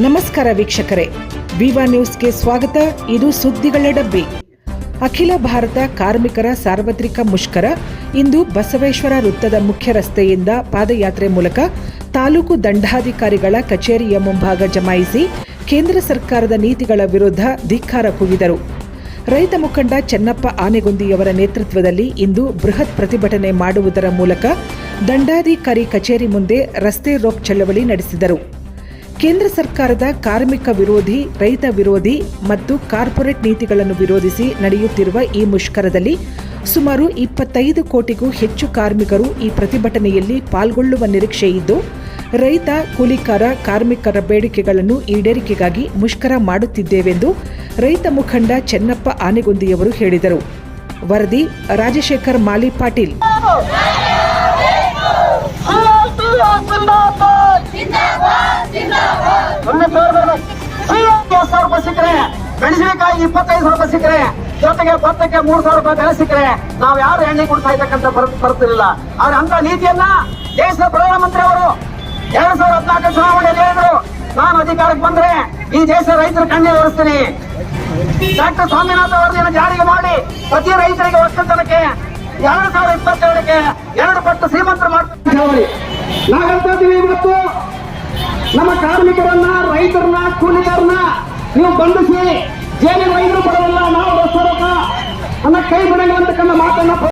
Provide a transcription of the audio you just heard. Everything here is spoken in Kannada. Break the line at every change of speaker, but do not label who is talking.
ನಮಸ್ಕಾರ ವೀಕ್ಷಕರೇ. ವಿವಾ ನ್ಯೂಸ್ಗೆ ಸ್ವಾಗತ. ಇದು ಸುದ್ದಿಗಳ ಡಬ್ಬಿ. ಅಖಿಲ ಭಾರತ ಕಾರ್ಮಿಕರ ಸಾರ್ವತ್ರಿಕ ಮುಷ್ಕರ. ಇಂದು ಬಸವೇಶ್ವರ ವೃತ್ತದ ಮುಖ್ಯ ರಸ್ತೆಯಿಂದ ಪಾದಯಾತ್ರೆ ಮೂಲಕ ತಾಲೂಕು ದಂಡಾಧಿಕಾರಿಗಳ ಕಚೇರಿಯ ಮುಂಭಾಗ ಜಮಾಯಿಸಿ ಕೇಂದ್ರ ಸರ್ಕಾರದ ನೀತಿಗಳ ವಿರುದ್ಧ ಧಿಕ್ಕಾರ ಕೂಗಿದರು. ರೈತ ಮುಖಂಡ ಚೆನ್ನಪ್ಪ ಆನೆಗೊಂದಿಯವರ ನೇತೃತ್ವದಲ್ಲಿ ಇಂದು ಬೃಹತ್ ಪ್ರತಿಭಟನೆ ಮಾಡುವುದರ ಮೂಲಕ ದಂಡಾಧಿಕಾರಿ ಕಚೇರಿ ಮುಂದೆ ರಸ್ತೆ ರೋಕ್ ಚಳವಳಿ ನಡೆಸಿದರು. ಕೇಂದ್ರ ಸರ್ಕಾರದ ಕಾರ್ಮಿಕ ವಿರೋಧಿ, ರೈತ ವಿರೋಧಿ ಮತ್ತು ಕಾರ್ಪೊರೇಟ್ ನೀತಿಗಳನ್ನು ವಿರೋಧಿಸಿ ನಡೆಯುತ್ತಿರುವ ಈ ಮುಷ್ಕರದಲ್ಲಿ ಸುಮಾರು ಇಪ್ಪತ್ತೈದು ಕೋಟಿಗೂ ಹೆಚ್ಚು ಕಾರ್ಮಿಕರು ಈ ಪ್ರತಿಭಟನೆಯಲ್ಲಿ ಪಾಲ್ಗೊಳ್ಳುವ ನಿರೀಕ್ಷೆ ಇದ್ದು, ರೈತ, ಕೂಲಿಕಾರ, ಕಾರ್ಮಿಕರ ಬೇಡಿಕೆಗಳನ್ನು ಈಡೇರಿಕೆಗಾಗಿ ಮುಷ್ಕರ ಮಾಡುತ್ತಿದ್ದೇವೆಂದು ರೈತ ಮುಖಂಡ ಚೆನ್ನಪ್ಪ ಆನೆಗೊಂದಿಯವರು ಹೇಳಿದರು. ವರದಿ ರಾಜಶೇಖರ್ ಮಾಲಿ ಪಾಟೀಲ್.
ಸಾವಿರ ರೂಪಾಯಿ ಸಿಕ್ಕರೆ, ಮೆಣಸಿನಕಾಯಿ ಇಪ್ಪತ್ತೈದು ಸಾವಿರ ರೂಪಾಯಿ ಸಿಕ್ಕರೆ, ಜೊತೆಗೆ ಭತ್ತಕ್ಕೆ ಮೂರ್ ಸಾವಿರ ರೂಪಾಯಿ ಬೆಲೆ ಸಿಕ್ಕರೆ, ನಾವ್ ಯಾರು ಎಣ್ಣೆ ಕೊಡ್ತಾ ಇದ್ದಕ್ಕಂತ ಬರ್ತಿರಲಿಲ್ಲ ಆದ್ರೆ ಅಂತ ನೀತಿಯನ್ನ ದೇಶದ ಪ್ರಧಾನಮಂತ್ರಿ ಅವರು ಎರಡ್ ಸಾವಿರದ ಹದಿನಾಲ್ಕು ಚುನಾವಣೆಯಲ್ಲಿ ಹೇಳಿದ್ರು. ನಾನು ಅಧಿಕಾರಕ್ಕೆ ಬಂದ್ರೆ ಈ ದೇಶ ರೈತರ ಕಣ್ಣೆ ಒರೆಸ್ತೀನಿ. ಡಾಕ್ಟರ್ ಸ್ವಾಮಿನಾಥ್ ವರದಿಯನ್ನು ಜಾರಿಗೆ ಮಾಡಿ. ಪ್ರತಿ ರೈತರಿಗೆ ಒಕ್ಕಲ್ತನಕ್ಕೆ, ಎರಡು ಸಾವಿರದ ಇಪ್ಪತ್ತೆರಡಕ್ಕೆ ಎರಡು ಪಟ್ಟು ಶ್ರೀಮಂತರು ಮಾಡ್ತಾರೆ ಇವತ್ತು ನಮ್ಮ ಕಾರ್ಮಿಕರನ್ನ, ರೈತರನ್ನ ಕೂಲಿಗಾರನ್ನ ನೀವು ಬಂಧಿಸಿ ಜೇನಿನ ರೈತರು ಬರೋಲ್ಲ ನಾವು ರಸ್ತೆ ಅನ್ನ ಕೈ ಬಿಡಂಗ ಅಂತಕ್ಕಂಥ ಮಾತನ್ನ